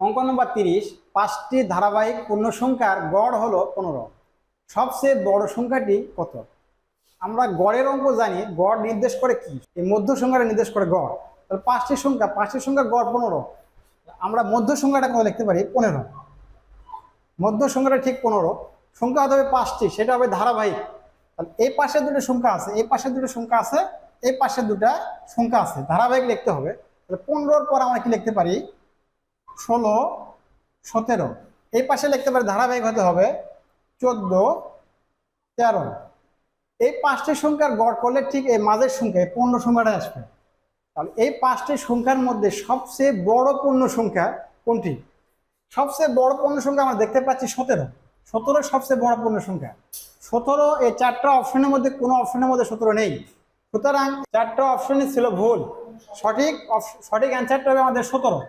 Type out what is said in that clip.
অঙ্ক নম্বর তিরিশ, পাঁচটি ধারাবাহিক পূর্ণ সংখ্যার গড় হলো পনেরো। সবচেয়ে বড় সংখ্যাটি কত? আমরা গড়ের অঙ্ক জানি, গড় নির্দেশ করে কি? এই মধ্য সংখ্যাটা নির্দেশ করে গড়। তাহলে পাঁচটি সংখ্যা, পাঁচটি সংখ্যার গড় পনেরো। আমরা মধ্য সংখ্যাটা কত লিখতে পারি? পনেরো। মধ্য সংখ্যাটা ঠিক পনেরো। সংখ্যা হতে হবে পাঁচটি, সেটা হবে ধারাবাহিক। তাহলে এই পাশে দুটো সংখ্যা আছে, এই পাশে দুটো সংখ্যা আছে, এই পাশে দুটা সংখ্যা আছে। ধারাবাহিক লিখতে হবে। তাহলে পনেরোর পর আমরা কি লিখতে পারি? ষোলো, সতেরো। এই পাশে লিখতে পারে ধারাবাহিক হতে হবে চোদ্দ, তেরো। এই পাঁচটি সংখ্যার গড় করলে ঠিক এই মাঝের সংখ্যা, এই পূর্ণ সংখ্যাটা আসবে। তাহলে এই পাঁচটি সংখ্যার মধ্যে সবচেয়ে বড় পূর্ণ সংখ্যা কোনটি? সবচেয়ে বড় পূর্ণ সংখ্যা আমরা দেখতে পাচ্ছি সতেরো। সতেরো সবচেয়ে বড় পূর্ণ সংখ্যা। সতেরো, এই চারটা অপশনের মধ্যে কোনো অপশনের মধ্যে সতেরো নেই। সুতরাং চারটা অপশনই ছিল ভুল। সঠিক সঠিক অ্যান্সারটা হবে আমাদের সতেরো।